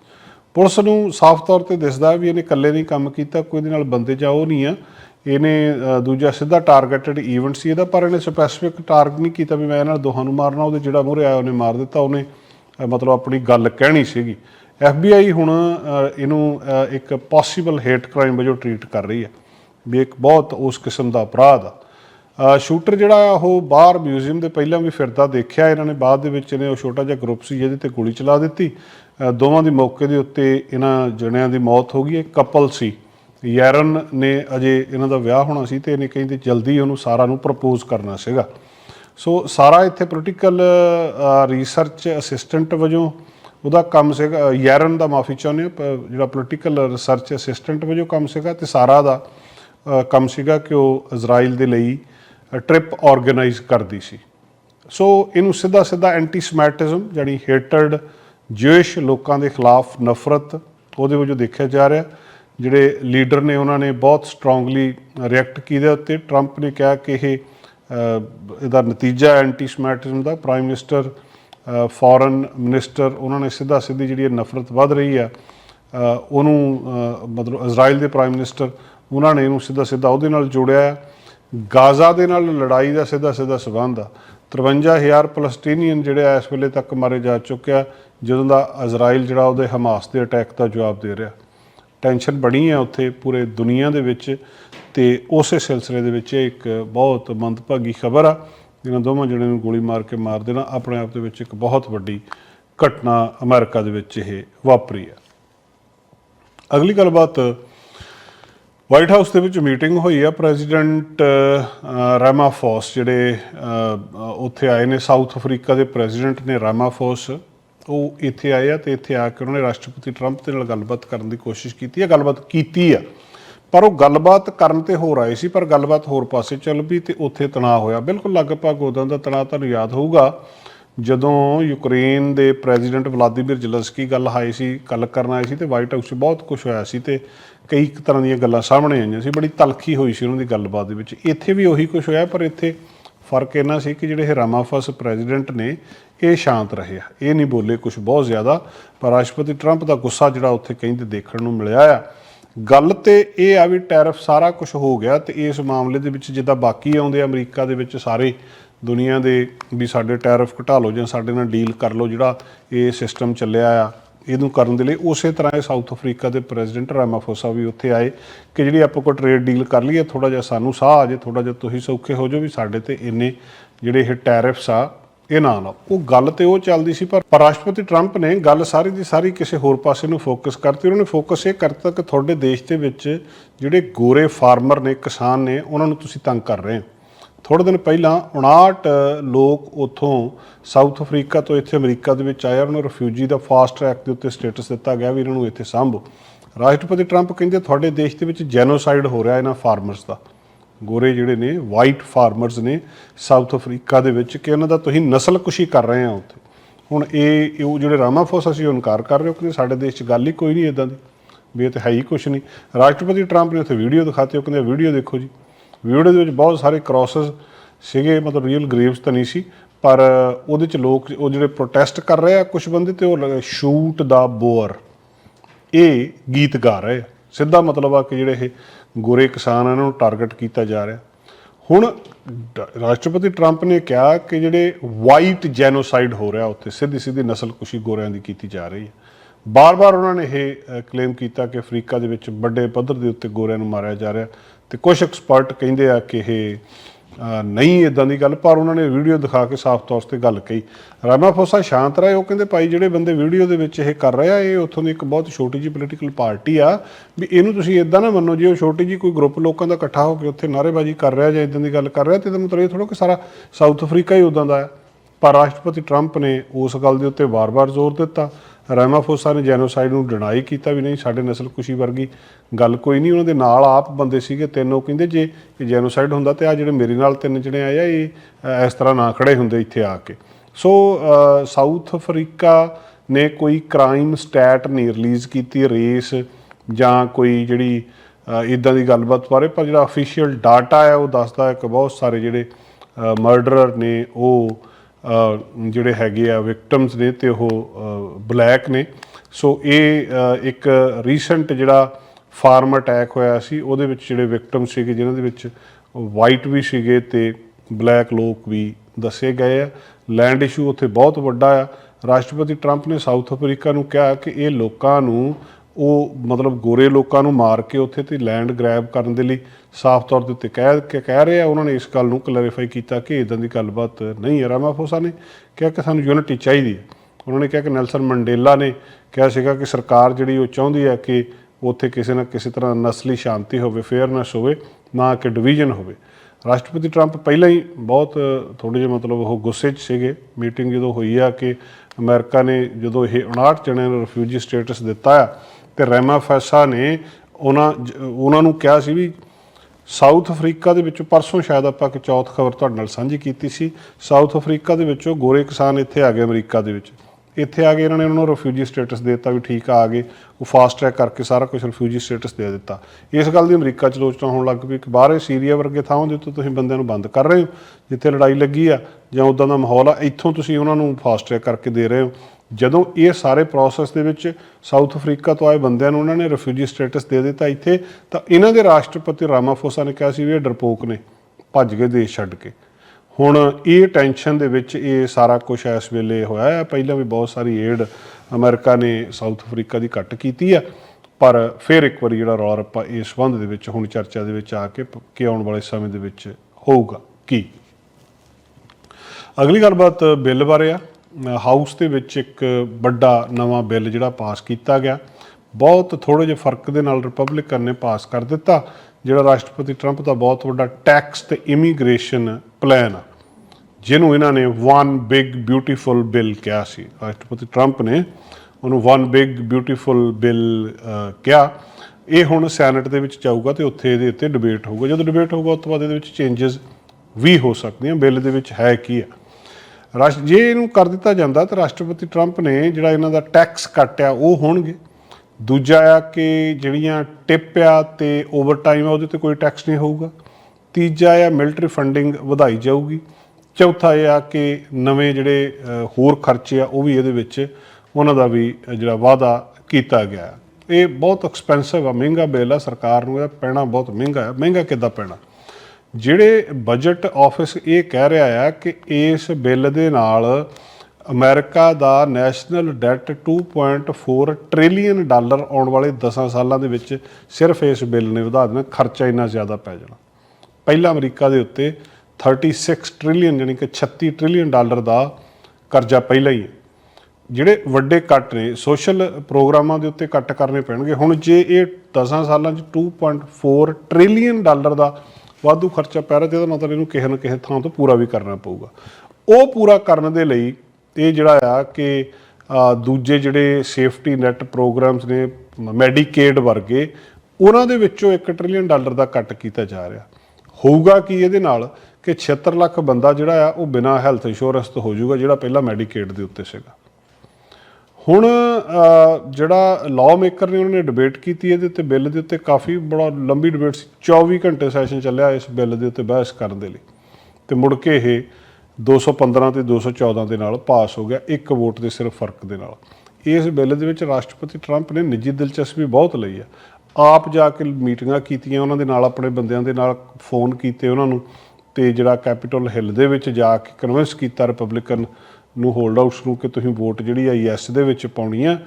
ਪੁਲਿਸ ਨੂੰ ਸਾਫ਼ ਤੌਰ ਤੇ ਦਿਸਦਾ ਵੀ ਇਹਨੇ ਇਕੱਲੇ ਨਹੀਂ ਕੰਮ ਕੀਤਾ, ਕੋਈ ਇਹਦੇ ਨਾਲ ਬੰਦੇ ਜਾ ਉਹ ਨਹੀਂ ਆ। ਇਹਨੇ ਦੂਜਾ ਸਿੱਧਾ ਟਾਰਗੇਟਡ ਇਵੈਂਟ ਸੀ ਇਹਦਾ, ਪਰ ਇਹਨੇ ਸਪੈਸੀਫਿਕ ਟਾਰਗੇਟ ਨਹੀਂ ਕੀਤਾ ਵੀ ਮੈਂ ਇਹਨਾਂ ਦੋਹਾਂ ਨੂੰ ਮਾਰਨਾ, ਉਹਦੇ ਜਿਹੜਾ ਮੂਹਰੇ ਆਇਆ ਉਹਨੇ ਮਾਰ ਦਿੱਤਾ, ਉਹਨੇ ਮਤਲਬ ਆਪਣੀ ਗੱਲ ਕਹਿਣੀ ਸੀਗੀ। FBI ਹੁਣ ਇਹਨੂੰ ਇੱਕ ਪੋਸੀਬਲ ਹੇਟ ਕ੍ਰਾਈਮ ਵਜੋਂ ਟਰੀਟ ਕਰ ਰਹੀ ਹੈ, ਵੀ ਇੱਕ ਬਹੁਤ ਉਸ ਕਿਸਮ ਦਾ ਅਪਰਾਧ ਆ। ਸ਼ੂਟਰ ਜਿਹੜਾ ਉਹ ਬਾਹਰ ਮਿਊਜ਼ੀਅਮ ਦੇ ਪਹਿਲਾਂ ਵੀ ਫਿਰਦਾ ਦੇਖਿਆ ਇਹਨਾਂ ਨੇ ਬਾਅਦ ਦੇ ਵਿੱਚ ਇਹਨੇ ਉਹ ਛੋਟਾ ਜਿਹਾ ਗਰੁੱਪ ਸੀ ਜਿਹਦੇ ਤੇ ਗੋਲੀ ਚਲਾ ਦਿੱਤੀ। ਦੋਵਾਂ ਦੀ ਮੌਕੇ ਦੇ ਉੱਤੇ ਇਹਨਾਂ ਜਣਿਆਂ ਦੀ ਮੌਤ ਹੋ ਗਈ ਇਹ ਕਪਲ ਸੀ। ਯੈਰਨ ਨੇ ਅਜੇ ਇਹਨਾਂ ਦਾ ਵਿਆਹ ਹੋਣਾ ਸੀ ਤੇ ਇਹਨੇ ਕਹਿੰਦੇ ਜਲਦੀ ਉਹਨੂੰ ਸਾਰਾ ਨੂੰ ਪ੍ਰਪੋਜ਼ ਕਰਨਾ ਸੀਗਾ। ਸੋ ਸਾਰਾ ਇੱਥੇ ਪੋਲੀਟੀਕਲ ਰਿਸਰਚ ਅਸਿਸਟੈਂਟ ਵਜੋਂ ਉਹਦਾ ਕੰਮ ਸੀਗਾ ਯੈਰਨ ਦਾ ਮਾਫੀ ਚਾਹੁੰਦੇ ਹਾਂ, ਪ- ਜਿਹੜਾ ਪੋਲੀਟੀਕਲ ਰਿਸਰਚ ਅਸਿਸਟੈਂਟ ਵਜੋਂ ਕੰਮ ਸੀਗਾ ਤੇ ਸਾਰਾ ਦਾ ਕੰਮ ਸੀਗਾ ਕਿ ਉਹ ਇਜ਼ਰਾਈਲ ਦੇ ਲਈ ਟ੍ਰਿਪ ਆਰਗੇਨਾਈਜ਼ ਕਰਦੀ ਸੀ। ਸੋ ਇਹਨੂੰ ਸਿੱਧਾ ਸਿੱਧਾ ਐਂਟੀ ਸਮੈਟਿਜ਼ਮ ਜਾਨੀ ਹੇਟਡ ਜਿਊਇਸ਼ ਲੋਕਾਂ ਦੇ ਖਿਲਾਫ ਨਫ਼ਰਤ, ਉਹਦੇ ਵਜੋਂ ਦੇਖਿਆ ਜਾ ਰਿਹਾ। ਜਿਹੜੇ ਲੀਡਰ ਨੇ ਉਹਨਾਂ ਨੇ ਬਹੁਤ ਸਟਰੋਂਗਲੀ ਰਿਐਕਟ ਕੀਤੇ ਉੱਤੇ। ਟਰੰਪ ਨੇ ਕਿਹਾ ਕਿ ਇਹ ਇਹਦਾ ਨਤੀਜਾ ਐਂਟੀ ਸਮੈਟਿਜ਼ਮ ਦਾ ਪ੍ਰਾਈਮ ਮਿਨਿਸਟਰ ਫੋਰਨ ਮਿਨਿਸਟਰ ਉਹਨਾਂ ਨੇ ਸਿੱਧਾ ਸਿੱਧੀ ਜਿਹੜੀ ਇਹ ਨਫ਼ਰਤ ਵੱਧ ਰਹੀ ਆ ਉਹਨੂੰ ਮਤਲਬ ਇਜ਼ਰਾਈਲ ਦੇ ਪ੍ਰਾਈਮ ਮਿਨਿਸਟਰ ਉਹਨਾਂ ਨੇ ਇਹਨੂੰ ਸਿੱਧਾ ਸਿੱਧਾ ਉਹਦੇ ਨਾਲ ਜੋੜਿਆ ਹੈ। ਗਾਜ਼ਾ ਦੇ ਨਾਲ ਲੜਾਈ ਦਾ ਸਿੱਧਾ ਸਿੱਧਾ ਸਬੰਧ ਆ। 53000 ਪਲਸਟੀਨੀਅਨ ਜਿਹੜੇ ਆ ਇਸ ਵੇਲੇ ਤੱਕ ਮਾਰੇ ਜਾ ਚੁੱਕਿਆ ਜਦੋਂ ਦਾ ਇਜ਼ਰਾਈਲ ਜਿਹੜਾ ਉਹਦੇ ਹਮਾਸ ਦੇ ਅਟੈਕ ਦਾ ਜਵਾਬ ਦੇ ਰਿਹਾ। ਟੈਨਸ਼ਨ ਬਣੀ ਹੈ ਉੱਥੇ ਪੂਰੇ ਦੁਨੀਆ ਦੇ ਵਿੱਚ ਤੇ ਉਸੇ ਸਿਲਸਿਲੇ ਦੇ ਵਿੱਚ ਇਹ ਇੱਕ ਬਹੁਤ ਮੰਦਭਾਗੀ ਖਬਰ ਆ ਇਹਨਾਂ ਦੋਵਾਂ ਜਣਿਆਂ ਨੂੰ ਗੋਲੀ ਮਾਰ ਕੇ ਮਾਰ ਦੇਣਾ। ਆਪਣੇ ਆਪ ਦੇ ਵਿੱਚ ਇੱਕ ਬਹੁਤ ਵੱਡੀ ਘਟਨਾ ਅਮਰੀਕਾ ਦੇ ਵਿੱਚ ਇਹ ਵਾਪਰੀ ਆ। ਅਗਲੀ ਗੱਲਬਾਤ ਵਾਈਟ ਹਾਊਸ ਦੇ ਵਿੱਚ ਮੀਟਿੰਗ ਹੋਈ ਆ ਪ੍ਰੈਜ਼ੀਡੈਂਟ ਰਾਮਾਫੋਸ ਜਿਹੜੇ ਉੱਥੇ ਆਏ ਨੇ ਸਾਊਥ ਅਫਰੀਕਾ ਦੇ ਪ੍ਰੈਜ਼ੀਡੈਂਟ ਨੇ ਰਾਮਾਫੋਸ ਉਹ ਇੱਥੇ ਆਏ ਆ ਤੇ ਇੱਥੇ ਆ ਕੇ ਉਹਨਾਂ ਨੇ ਰਾਸ਼ਟਰਪਤੀ ਟਰੰਪ ਦੇ ਨਾਲ ਗੱਲਬਾਤ ਕਰਨ ਦੀ ਕੋਸ਼ਿਸ਼ ਕੀਤੀ ਆ, ਗੱਲਬਾਤ ਕੀਤੀ ਆ। ਪਰ ਉਹ ਗੱਲਬਾਤ ਕਰਨ ਤੇ ਹੋਰ ਆਏ ਸੀ, ਪਰ ਗੱਲਬਾਤ ਹੋਰ ਪਾਸੇ ਚੱਲ ਪਈ ਤੇ ਉੱਥੇ ਤਣਾਅ ਹੋਇਆ। ਬਿਲਕੁਲ ਲਗਭਗ ਉਦੋਂ ਦਾ ਤਣਾਅ ਤੁਹਾਨੂੰ ਯਾਦ ਹੋਊਗਾ। ਜਦੋਂ ਯੂਕਰੇਨ ਦੇ ਪ੍ਰੈਜ਼ੀਡੈਂਟ ਵਲਾਦੀਮੀਰ ਜ਼ੈਲੈਂਸਕੀ ਗੱਲ ਆਏ ਸੀ, ਗੱਲ ਕਰਨ ਆਏ ਸੀ ਤੇ ਵਾਈਟ ਹਾਊਸ 'ਚ ਬਹੁਤ ਕੁਝ ਹੋਇਆ ਸੀ ਤੇ ਕਈ ਤਰ੍ਹਾਂ ਦੀਆਂ ਗੱਲਾਂ ਸਾਹਮਣੇ ਆਈਆਂ ਸੀ, ਬੜੀ ਤਲਖੀ ਹੋਈ ਸੀ ਉਹਨਾਂ ਦੀ ਗੱਲਬਾਤ ਦੇ ਵਿੱਚ। ਇੱਥੇ ਵੀ ਉਹੀ ਕੁਝ ਹੋਇਆ, ਪਰ ਇੱਥੇ ਫ਼ਰਕ ਇਹਨਾਂ ਸੀ ਕਿ ਜਿਹੜੇ ਇਹ ਰਾਮਾਫਸ ਪ੍ਰੈਜ਼ੀਡੈਂਟ ਨੇ, ਇਹ ਸ਼ਾਂਤ ਰਹੇ ਆ। ਇਹ ਨਹੀਂ ਬੋਲੇ ਕੁਝ ਬਹੁਤ ਜ਼ਿਆਦਾ, ਪਰ ਰਾਸ਼ਟਰਪਤੀ ਟਰੰਪ ਦਾ ਗੁੱਸਾ ਜਿਹੜਾ ਉੱਥੇ ਕਹਿੰਦੇ ਦੇਖਣ ਨੂੰ ਮਿਲਿਆ ਆ। ਗੱਲ ਤੇ ਇਹ ਆ ਵੀ ਟੈਰਫ ਸਾਰਾ ਕੁਝ ਹੋ ਗਿਆ ਤੇ ਇਸ ਮਾਮਲੇ ਦੇ ਵਿੱਚ ਜਿੱਦਾਂ ਬਾਕੀ ਆਉਂਦੇ ਆ, ਅਮਰੀਕਾ ਦੇ ਵਿੱਚ ਸਾਰੇ ਦੁਨੀਆ ਦੇ ਵੀ ਸਾਡੇ ਟੈਰਿਫ ਘਟਾ ਲਓ ਜਾਂ ਸਾਡੇ ਨਾਲ ਡੀਲ ਕਰ ਲਓ ਜਿਹੜਾ ਇਹ ਸਿਸਟਮ ਚੱਲਿਆ ਆ, ਇਹਨੂੰ ਕਰਨ ਦੇ ਲਈ ਉਸੇ ਤਰ੍ਹਾਂ ਇਹ ਸਾਊਥ ਅਫਰੀਕਾ ਦੇ ਪ੍ਰੈਜ਼ੀਡੈਂਟ ਰਾਮਾਫੋਸਾ ਵੀ ਉੱਥੇ ਆਏ ਕਿ ਜਿਹੜੀ ਆਪਾਂ ਕੋਈ ਟ੍ਰੇਡ ਡੀਲ ਕਰ ਲਈਏ ਥੋੜਾ ਜਿਹਾ ਸਾਨੂੰ ਸਾਹ ਆ ਜੇ ਥੋੜਾ ਜਿਹਾ ਤੁਸੀਂ ਸੌਖੇ ਹੋ ਜਾਓ ਵੀ ਸਾਡੇ ਤੇ ਇੰਨੇ ਜਿਹੜੇ ਇਹ ਟੈਰਿਫਸ ਆ, ਇਹ ਨਾ ਲਾਓ ਉਹ ਗੱਲ ਤੇ ਉਹ ਚੱਲਦੀ ਸੀ, ਪਰ ਪਰ ਰਾਸ਼ਟਰਪਤੀ ਟਰੰਪ ਨੇ ਗੱਲ ਸਾਰੀ ਦੀ ਸਾਰੀ ਕਿਸੇ ਹੋਰ ਪਾਸੇ ਨੂੰ ਫੋਕਸ ਕਰਤੀ। ਉਹਨਾਂ ਨੇ ਫੋਕਸ ਇਹ ਕਰਤਾ ਕਿ ਤੁਹਾਡੇ ਦੇਸ਼ ਦੇ ਵਿੱਚ ਜਿਹੜੇ ਗੋਰੇ ਫਾਰਮਰ ਨੇ, ਕਿਸਾਨ ਨੇ, ਉਹਨਾਂ ਨੂੰ ਤੁਸੀਂ ਤੰਗ ਕਰ ਰਹੇ ਹੋ। ਥੋੜੇ ਦਿਨ ਪਹਿਲਾਂ 59 ਲੋਕ ਉਥੋਂ ਸਾਊਥ ਅਫਰੀਕਾ ਤੋਂ ਇੱਥੇ ਅਮਰੀਕਾ ਦੇ ਵਿੱਚ ਆਏ ਉਹਨਾਂ ਨੂੰ ਰਿਫਿਊਜੀ ਦਾ ਫਾਸਟ ਟਰੈਕ ਦੇ ਉੱਤੇ ਸਟੇਟਸ ਦਿੱਤਾ ਗਿਆ ਵੀ ਇਹਨਾਂ ਨੂੰ ਇੱਥੇ ਸੰਭੋ। ਰਾਸ਼ਟਰਪਤੀ ਟਰੰਪ ਕਹਿੰਦੇ ਤੁਹਾਡੇ ਦੇਸ਼ ਦੇ ਵਿੱਚ ਜੈਨੋਸਾਈਡ ਹੋ ਰਿਹਾ ਇਹਨਾਂ ਫਾਰਮਰਸ ਦਾ। ਗੋਰੇ ਜਿਹੜੇ ਨੇ ਵਾਈਟ ਫਾਰਮਰਸ ਨੇ ਸਾਊਥ ਅਫਰੀਕਾ ਦੇ ਵਿੱਚ ਕਿ ਉਹਨਾਂ ਦਾ ਤੁਸੀਂ ਨਸਲਕੁਸ਼ੀ ਕਰ ਰਹੇ ਹੋ ਉੱਥੇ। ਹੁਣ ਇਹ ਉਹ ਜਿਹੜੇ ਰਾਮਾਫੋਸ ਅਸੀਂ ਉਹ ਇਨਕਾਰ ਕਰ ਰਹੇ ਹੋ ਕਿ ਸਾਡੇ ਦੇਸ਼ 'ਚ ਗੱਲ ਹੀ ਕੋਈ ਨਹੀਂ ਇਦਾਂ ਦੀ। ਵੀ ਇਹ ਤਾਂ ਹੈ ਹੀ ਕੁਛ ਨਹੀਂ। ਰਾਸ਼ਟਰਪਤੀ ਟਰੰਪ ਨੇ ਉੱਥੇ ਵੀਡੀਓ ਦਿਖਾਤੀ ਉਹ ਕਹਿੰਦੇ ਵੀਡੀਓ ਦੇਖੋ ਜੀ। ਵੀਡੀਓ ਦੇ ਵਿੱਚ ਬਹੁਤ ਸਾਰੇ ਕ੍ਰਾਸਸ ਸੀਗੇ, ਮਤਲਬ ਰੀਅਲ ਗ੍ਰੇਵਸ ਤਾਂ ਨਹੀਂ ਸੀ, ਪਰ ਉਹਦੇ ਚ ਲੋਕ, ਉਹ ਜਿਹੜੇ ਪ੍ਰੋਟੈਸਟ ਕਰ ਰਹੇ ਆ ਕੁਝ ਬੰਦੇ ਤੇ, ਉਹ ਸ਼ੂਟ ਦਾ ਬੋਰ ਇਹ ਗੀਤ ਗਾ ਰਹੇ ਆ ਸਿੱਧਾ ਮਤਲਬ ਆ ਕਿ ਜਿਹੜੇ ਇਹ ਗੋਰੇ ਕਿਸਾਨ ਆ, ਇਹਨਾਂ ਨੂੰ ਟਾਰਗੇਟ ਕੀਤਾ ਜਾ ਰਿਹਾ। ਹੁਣ ਰਾਸ਼ਟਰਪਤੀ ਟਰੰਪ ਨੇ ਕਿਹਾ ਕਿ ਜਿਹੜੇ ਵਾਈਟ ਜੈਨੋਸਾਈਡ ਹੋ ਰਿਹਾ ਉੱਥੇ, ਸਿੱਧੀ ਸਿੱਧੀ ਨਸਲਕੁਸ਼ੀ ਗੋਰਿਆਂ ਦੀ ਕੀਤੀ ਜਾ ਰਹੀ ਹੈ। ਬਾਰ-ਬਾਰ ਉਹਨਾਂ ਨੇ ਇਹ ਕਲੇਮ ਕੀਤਾ ਕਿ ਅਫਰੀਕਾ ਦੇ ਵਿੱਚ ਵੱਡੇ ਪੱਧਰ ਦੇ ਉੱਤੇ ਗੋਰਿਆਂ ਨੂੰ ਮਾਰਿਆ ਜਾ ਰਿਹਾ। ਤੇ ਕੁਝ ਐਕਸਪਰਟ ਕਹਿੰਦੇ ਆ ਕਿ ਇਹ ਨਹੀਂ ਇਦਾਂ ਦੀ ਗੱਲ, ਪਰ ਉਹਨਾਂ ਨੇ ਵੀਡੀਓ ਦਿਖਾ ਕੇ ਸਾਫ਼ ਤੌਰ ਤੇ ਗੱਲ ਕਹੀ। ਰਾਮਾਫੋਸਾ ਸ਼ਾਂਤ ਰਹੇ, ਉਹ ਕਹਿੰਦੇ ਭਾਈ ਜਿਹੜੇ ਬੰਦੇ ਵੀਡੀਓ ਦੇ ਵਿੱਚ ਇਹ ਕਰ ਰਿਹਾ ਇਹ ਉੱਥੋਂ ਦੀ ਇੱਕ ਬਹੁਤ ਛੋਟੀ ਜਿਹੀ ਪੋਲੀਟੀਕਲ ਪਾਰਟੀ ਆ, ਵੀ ਇਹਨੂੰ ਤੁਸੀਂ ਇਦਾਂ ਨਾ ਮੰਨੋ, ਜੇ ਉਹ ਛੋਟੀ ਜਿਹੀ ਕੋਈ ਗਰੁੱਪ ਲੋਕਾਂ ਦਾ ਇਕੱਠਾ ਹੋ ਕੇ ਉੱਥੇ ਨਾਅਰੇਬਾਜ਼ੀ ਕਰ ਰਿਹਾ ਜਾਂ ਇਦਾਂ ਦੀ ਗੱਲ ਕਰ ਰਿਹਾ, ਤੇ ਇਹਦਾ ਮਤਲਬ ਇਹ ਥੋੜਾ ਕਿ ਸਾਰਾ ਸਾਊਥ ਅਫਰੀਕਾ ਹੀ ਉਦਾਂ ਦਾ ਹੈ। ਪਰ ਰਾਸ਼ਟਰਪਤੀ ਟਰੰਪ ਨੇ ਉਸ ਗੱਲ ਦੇ ਉੱਤੇ ਵਾਰ-ਵਾਰ ਜ਼ੋਰ ਦਿੱਤਾ। ਰਾਮਾਫੋਸਾ ਨੇ ਜੈਨੋਸਾਈਡ ਨੂੰ ਡਿਨਾਈ ਕੀਤਾ ਵੀ ਨਹੀਂ, ਸਾਡੇ ਨਸਲਕੁਸ਼ੀ ਵਰਗੀ ਗੱਲ ਕੋਈ ਨਹੀਂ, ਉਹਨਾਂ ਦੇ ਨਾਲ ਆਪ ਬੰਦੇ ਸੀਗੇ, ਤਿੰਨ, ਉਹ ਕਹਿੰਦੇ ਜੇ ਇਹ ਜੈਨੋਸਾਈਡ ਹੁੰਦਾ ਤੇ ਆ ਜਿਹੜੇ ਮੇਰੇ ਨਾਲ ਤਿੰਨ ਜਿਹੜੇ ਆਏ ਆ, ਇਹ ਇਸ ਤਰ੍ਹਾਂ ਨਾ ਖੜੇ ਹੁੰਦੇ ਇੱਥੇ ਆ ਕੇ। ਸੋ ਸਾਊਥ ਅਫਰੀਕਾ ਨੇ ਕੋਈ ਕ੍ਰਾਈਮ ਸਟੈਟ ਨਹੀਂ ਰਿਲੀਜ਼ ਕੀਤੀ ਰੇਸ ਜਾਂ ਕੋਈ ਜਿਹੜੀ ਇਦਾਂ ਦੀ ਗੱਲਬਾਤ ਬਾਰੇ, ਪਰ ਜਿਹੜਾ ਅਫੀਸ਼ੀਅਲ ਡਾਟਾ ਹੈ ਉਹ ਦੱਸਦਾ ਹੈ ਕਿ ਬਹੁਤ ਸਾਰੇ ਜਿਹੜੇ ਮਰਡਰਰ ਨੇ ਉਹ ਜਿਹੜੇ ਹੈਗੇ ਆ ਵਿਕਟਮਸ ਨੇ ਤੇ ਉਹ ਬਲੈਕ ਨੇ। ਸੋ ਇਹ ਇੱਕ ਰੀਸੈਂਟ ਜਿਹੜਾ ਫਾਰਮ ਅਟੈਕ ਹੋਇਆ ਸੀ, ਉਹਦੇ ਵਿੱਚ ਜਿਹੜੇ ਵਿਕਟਮ ਸੀਗੇ, ਜਿਨ੍ਹਾਂ ਦੇ ਵਿੱਚ ਵਾਈਟ ਵੀ ਸੀਗੇ ਤੇ ਬਲੈਕ ਲੋਕ ਵੀ ਦੱਸੇ ਗਏ ਆ। ਲੈਂਡ ਇਸ਼ੂ ਉੱਥੇ ਬਹੁਤ ਵੱਡਾ ਆ। ਰਾਸ਼ਟਰਪਤੀ ਟਰੰਪ ਨੇ ਸਾਊਥ ਅਫਰੀਕਾ ਨੂੰ ਕਿਹਾ ਕਿ ਇਹ ਲੋਕਾਂ ਨੂੰ ਉਹ ਮਤਲਬ ਗੋਰੇ ਲੋਕਾਂ ਨੂੰ ਮਾਰ ਕੇ ਉੱਥੇ ਤੇ ਲੈਂਡ ਗ੍ਰੈਬ ਕਰਨ ਦੇ ਲਈ ਸਾਫ਼ ਤੌਰ ਦੇ ਉੱਤੇ ਕਹਿ ਕਿ ਕਹਿ ਰਹੇ ਆ ਉਹਨਾਂ ਨੇ ਇਸ ਗੱਲ ਨੂੰ ਕਲੈਰੀਫਾਈ ਕੀਤਾ ਕਿ ਇਦਾਂ ਦੀ ਗੱਲਬਾਤ ਨਹੀਂ ਹੈ। ਰਾਮਾਫੋਸਾ ਨੇ ਕਿਹਾ ਕਿ ਸਾਨੂੰ ਯੂਨਿਟੀ ਚਾਹੀਦੀ ਹੈ। ਉਹਨਾਂ ਨੇ ਕਿਹਾ ਕਿ ਨੈਲਸਨ ਮੰਡੇਲਾ ਨੇ ਕਿਹਾ ਸੀਗਾ ਕਿ ਸਰਕਾਰ ਜਿਹੜੀ ਉਹ ਚਾਹੁੰਦੀ ਹੈ ਕਿ ਉੱਥੇ ਕਿਸੇ ਨਾ ਕਿਸੇ ਤਰ੍ਹਾਂ ਨਸਲੀ ਸ਼ਾਂਤੀ ਹੋਵੇ ਫੇਅਰਨੈਸ ਹੋਵੇ, ਨਾ ਕਿ ਡਿਵੀਜ਼ਨ ਹੋਵੇ। ਰਾਸ਼ਟਰਪਤੀ ਟਰੰਪ ਪਹਿਲਾਂ ਹੀ ਬਹੁਤ ਥੋੜੇ ਜਿਹਾ ਮਤਲਬ ਉਹ ਗੁੱਸੇ 'ਚ ਸੀਗੇ। ਮੀਟਿੰਗ ਜਦੋਂ ਹੋਈ ਆ ਕਿ ਅਮਰੀਕਾ ਨੇ ਜਦੋਂ ਇਹ 59 ਜਣਿਆਂ ਨੂੰ ਰਿਫਿਊਜੀ ਸਟੇਟਸ ਦਿੱਤਾ ਆ ਤੇ ਰੈਮਾਫੈਸਾ ਨੇ ਉਹਨਾਂ ਜ- ਉਹਨਾਂ ਨੂੰ ਕਿਹਾ ਸੀ ਵੀ ਸਾਊਥ ਅਫਰੀਕਾ ਦੇ ਵਿੱਚੋਂ ਪਰਸੋਂ ਸ਼ਾਇਦ ਆਪਾਂ ਇੱਕ ਚੌਥ ਖਬਰ ਤੁਹਾਡੇ ਨਾਲ ਸਾਂਝੀ ਕੀਤੀ ਸੀ, ਸਾਊਥ ਅਫਰੀਕਾ ਦੇ ਵਿੱਚੋਂ ਗੋਰੇ ਕਿਸਾਨ ਇੱਥੇ ਆ ਗਏ ਅਮਰੀਕਾ ਦੇ ਵਿੱਚ। ਇੱਥੇ ਆ ਕੇ ਇਹਨਾਂ ਨੇ ਉਹਨਾਂ ਨੂੰ ਰਿਫਿਊਜੀ ਸਟੇਟਸ ਦੇ ਦਿੱਤਾ ਵੀ ਠੀਕ ਆ ਆ ਗਏ। ਉਹ ਫਾਸਟ ਟਰੈਕ ਕਰਕੇ ਸਾਰਾ ਕੁਝ ਰਿਫਿਊਜੀ ਸਟੇਟਸ ਦੇ ਦਿੱਤਾ। ਇਸ ਗੱਲ ਦੀ ਅਮਰੀਕਾ 'ਚ ਲੋਚਨਾ ਹੋਣ ਲੱਗ ਪਈ ਕਿ ਬਾਹਰੇ ਸੀਰੀਆ ਵਰਗੇ ਥਾਵਾਂ ਦੇ ਉੱਤੇ ਤੁਸੀਂ ਬੰਦਿਆਂ ਨੂੰ ਬੰਦ ਕਰ ਰਹੇ ਹੋ, ਜਿੱਥੇ ਲੜਾਈ ਲੱਗੀ ਆ ਜਾਂ ਉਦਾਂ ਦਾ ਮਾਹੌਲ ਆ, ਇੱਥੋਂ ਤੁਸੀਂ ਉਹਨਾਂ ਨੂੰ ਫਾਸਟ ਟਰੈਕ ਕਰਕੇ ਦੇ ਰਹੇ ਹੋ। ਜਦੋਂ ਇਹ ਸਾਰੇ ਪ੍ਰੋਸੈਸ ਦੇ ਵਿੱਚ ਸਾਊਥ ਅਫਰੀਕਾ ਤੋਂ ਆਏ ਬੰਦਿਆਂ ਨੂੰ ਉਹਨਾਂ ਨੇ ਰਿਫਿਊਜੀ ਸਟੇਟਸ ਦੇ ਦਿੱਤਾ ਇੱਥੇ, ਤਾਂ ਇਹਨਾਂ ਦੇ ਰਾਸ਼ਟਰਪਤੀ ਰਾਮਾਫੋਸਾ ਨੇ ਕਿਹਾ ਸੀ ਵੀ ਇਹ ਡਰਪੋਕ ਨੇ, ਭੱਜ ਗਏ ਦੇਸ਼ ਛੱਡ ਕੇ। ਹੁਣ ਇਹ ਟੈਨਸ਼ਨ ਦੇ ਵਿੱਚ ਇਹ ਸਾਰਾ ਕੁਝ ਇਸ ਵੇਲੇ ਹੋਇਆ ਹੈ। ਪਹਿਲਾਂ ਵੀ ਬਹੁਤ ਸਾਰੀ ਏਡ ਅਮਰੀਕਾ ਨੇ ਸਾਊਥ ਅਫਰੀਕਾ ਦੀ ਘੱਟ ਕੀਤੀ ਆ ਪਰ ਫਿਰ ਇੱਕ ਵਾਰੀ ਜਿਹੜਾ ਰੌਲਾ ਰੱਪਾ ਇਸ ਸੰਬੰਧ ਦੇ ਵਿੱਚ ਹੁਣ ਚਰਚਾ ਦੇ ਵਿੱਚ ਆ ਕੇ ਕਿ ਆਉਣ ਵਾਲੇ ਸਮੇਂ ਦੇ ਵਿੱਚ ਹੋਊਗਾ, ਕੀ? ਅਗਲੀ ਗੱਲਬਾਤ ਬਿੱਲ ਬਾਰੇ ਆ। ਹਾਊਸ ਦੇ ਵਿੱਚ ਇੱਕ ਵੱਡਾ ਨਵਾਂ ਬਿੱਲ ਜਿਹੜਾ ਪਾਸ ਕੀਤਾ ਗਿਆ। ਬਹੁਤ ਥੋੜੇ ਜਿਹੇ ਫ਼ਰਕ ਦੇ ਨਾਲ ਰਿਪਬਲਿਕਨ ਨੇ ਪਾਸ ਕਰ ਦਿੱਤਾ, ਜਿਹੜਾ ਰਾਸ਼ਟਰਪਤੀ ਟਰੰਪ ਦਾ ਬਹੁਤ ਵੱਡਾ ਟੈਕਸ ਤੇ ਇਮੀਗ੍ਰੇਸ਼ਨ ਪਲਾਨ ਆ, ਜਿਹਨੂੰ ਇਹਨਾਂ ਨੇ ਵਨ ਬਿਗ ਬਿਊਟੀਫੁਲ ਬਿੱਲ ਕਿਹਾ ਸੀ। ਰਾਸ਼ਟਰਪਤੀ ਟਰੰਪ ਨੇ ਉਹਨੂੰ ਵਨ ਬਿਗ ਬਿਊਟੀਫੁਲ ਬਿੱਲ ਕਿਹਾ। ਇਹ ਹੁਣ ਸੈਨੇਟ ਦੇ ਵਿੱਚ ਜਾਊਗਾ ਤੇ ਉੱਥੇ ਇਹਦੇ ਉੱਤੇ ਡਿਬੇਟ ਹੋਊਗਾ। ਜਦੋਂ ਡਿਬੇਟ ਹੋਊਗਾ, ਉਸ ਤੋਂ ਬਾਅਦ ਇਹਦੇ ਵਿੱਚ ਚੇਂਜਸ ਵੀ ਹੋ ਸਕਦੀਆਂ। ਬਿੱਲ ਦੇ ਵਿੱਚ ਹੈ ਕੀ ਹੈ ਰਾਸ਼ਟਰ ਜੇ ਇਹਨੂੰ ਕਰ ਦਿੱਤਾ ਜਾਂਦਾ ਤਾਂ ਰਾਸ਼ਟਰਪਤੀ ਟਰੰਪ ਨੇ ਜਿਹੜਾ ਇਹਨਾਂ ਦਾ ਟੈਕਸ ਕੱਟ ਆ ਉਹ ਹੋਣਗੇ। ਦੂਜਾ ਆ ਕਿ ਜਿਹੜੀਆਂ ਟਿਪ ਆ ਤੇ ਓਵਰਟਾਈਮ ਆ, ਉਹਦੇ ਤੇ ਕੋਈ ਟੈਕਸ ਨਹੀਂ ਹੋਊਗਾ। ਤੀਜਾ ਆ, ਮਿਲਟਰੀ ਫੰਡਿੰਗ ਵਧਾਈ ਜਾਊਗੀ। ਚੌਥਾ ਇਹ ਆ ਕਿ ਨਵੇਂ ਜਿਹੜੇ ਹੋਰ ਖਰਚੇ ਆ, ਉਹ ਵੀ ਇਹਦੇ ਵਿੱਚ ਉਹਨਾਂ ਦਾ ਵੀ ਜਿਹੜਾ ਵਾਅਦਾ ਕੀਤਾ ਗਿਆ। ਇਹ ਬਹੁਤ ਐਕਸਪੈਂਸਿਵ ਆ, ਮਹਿੰਗਾ ਬਿੱਲ ਆ, ਸਰਕਾਰ ਨੂੰ ਇਹ ਪੈਣਾ ਬਹੁਤ ਮਹਿੰਗਾ ਆ। ਮਹਿੰਗਾ ਕਿੱਦਾਂ ਪੈਣਾ? ਜਿਹੜੇ ਬਜਟ ਆਫਿਸ ਇਹ ਕਹਿ ਰਿਹਾ ਆ ਕਿ ਇਸ ਬਿੱਲ ਦੇ ਨਾਲ ਅਮਰੀਕਾ ਦਾ ਨੈਸ਼ਨਲ ਡੈਟ 2.4 ਟ੍ਰਿਲੀਅਨ ਡਾਲਰ ਆਉਣ ਵਾਲੇ 10 ਸਾਲਾਂ ਦੇ ਵਿੱਚ ਸਿਰਫ ਇਸ ਬਿੱਲ ਨੇ ਵਧਾ ਦੇਣਾ, ਖਰਚਾ ਇੰਨਾ ਜ਼ਿਆਦਾ ਪੈ ਜਾਣਾ। ਪਹਿਲਾਂ ਅਮਰੀਕਾ ਦੇ ਉੱਤੇ 36 ਟ੍ਰਿਲੀਅਨ ਯਾਨੀ ਕਿ 36 ਟ੍ਰਿਲੀਅਨ ਡਾਲਰ ਦਾ ਕਰਜ਼ਾ ਪਹਿਲਾਂ ਹੀ ਹੈ। ਜਿਹੜੇ ਵੱਡੇ ਕੱਟ ਨੇ ਸੋਸ਼ਲ ਪ੍ਰੋਗਰਾਮਾਂ ਦੇ ਉੱਤੇ ਕੱਟ ਕਰਨੇ ਪੈਣਗੇ। ਹੁਣ ਜੇ ਇਹ 10 ਸਾਲਾਂ 'ਚ 2.4 ਟ੍ਰਿਲੀਅਨ ਡਾਲਰ ਦਾ ਵਾਧੂ ਖਰਚਾ ਪੈ ਰਿਹਾ ਤੇ ਇਹਦਾ ਮਤਲਬ ਇਹਨੂੰ ਕਿਸੇ ਨਾ ਕਿਸੇ ਥਾਂ ਤੋਂ ਪੂਰਾ ਵੀ ਕਰਨਾ ਪਊਗਾ। ਉਹ ਪੂਰਾ ਕਰਨ ਦੇ ਲਈ ਇਹ ਜਿਹੜਾ ਆ ਕਿ ਦੂਜੇ ਜਿਹੜੇ ਸੇਫਟੀ ਨੈਟ ਪ੍ਰੋਗਰਾਮਸ ਨੇ ਮੈਡੀਕੇਡ ਵਰਗੇ, ਉਹਨਾਂ ਦੇ ਵਿੱਚੋਂ 1 ਟ੍ਰਿਲੀਅਨ ਡਾਲਰ ਦਾ ਕੱਟ ਕੀਤਾ ਜਾ ਰਿਹਾ। ਹੋਊਗਾ ਕੀ ਇਹਦੇ ਨਾਲ ਕਿ 76 ਲੱਖ ਬੰਦਾ ਜਿਹੜਾ ਆ ਉਹ ਬਿਨਾ ਹੈਲਥ ਇੰਸ਼ੋਰੈਂਸ ਤੋਂ ਹੋ ਜਾਊਗਾ, ਜਿਹੜਾ ਪਹਿਲਾਂ ਮੈਡੀਕੇਡ ਦੇ ਉੱਤੇ ਸੀਗਾ। ਹੁਣ ਜਿਹੜਾ ਲਾਅ ਮੇਕਰ ਨੇ ਉਹਨਾਂ ਨੇ ਡਿਬੇਟ ਕੀਤੀ ਇਹਦੇ ਉੱਤੇ ਬਿੱਲ ਦੇ ਉੱਤੇ ਕਾਫੀ ਬੜਾ ਲੰਬੀ ਡਿਬੇਟ ਸੀ। 24 ਘੰਟੇ ਸੈਸ਼ਨ ਚੱਲਿਆ ਇਸ ਬਿੱਲ ਦੇ ਉੱਤੇ ਬਹਿਸ ਕਰਨ ਦੇ ਲਈ। ਤੇ ਮੁੜ ਕੇ ਇਹ 215 ਤੇ 214 ਦੇ ਨਾਲ ਪਾਸ ਹੋ ਗਿਆ, ਇੱਕ ਵੋਟ ਦੇ ਸਿਰਫ ਫ਼ਰਕ ਦੇ ਨਾਲ। ਇਸ ਬਿੱਲ ਦੇ ਵਿੱਚ ਰਾਸ਼ਟਰਪਤੀ ਟਰੰਪ ਨੇ ਨਿੱਜੀ ਦਿਲਚਸਪੀ ਬਹੁਤ ਲਈ ਆ। ਆਪ ਜਾ ਕੇ ਮੀਟਿੰਗਾਂ ਕੀਤੀਆਂ ਉਹਨਾਂ ਦੇ ਨਾਲ, ਆਪਣੇ ਬੰਦਿਆਂ ਦੇ ਨਾਲ ਫੋਨ ਕੀਤੇ ਉਹਨਾਂ ਨੂੰ। ਤੇ ਜਿਹੜਾ ਕੈਪੀਟਲ ਹਿੱਲ ਦੇ ਵਿੱਚ ਜਾ ਕੇ ਕਨਵਿੰਸ ਕੀਤਾ ਰਿਪਬਲਿਕਨ ਨੂੰ ਹੋਲਡ ਆਊਟਸ ਨੂੰ ਕਿ ਤੁਸੀਂ ਵੋਟ ਜਿਹੜੀ ਆ ਯੈਸ ਦੇ ਵਿੱਚ ਪਾਉਣੀ ਆ।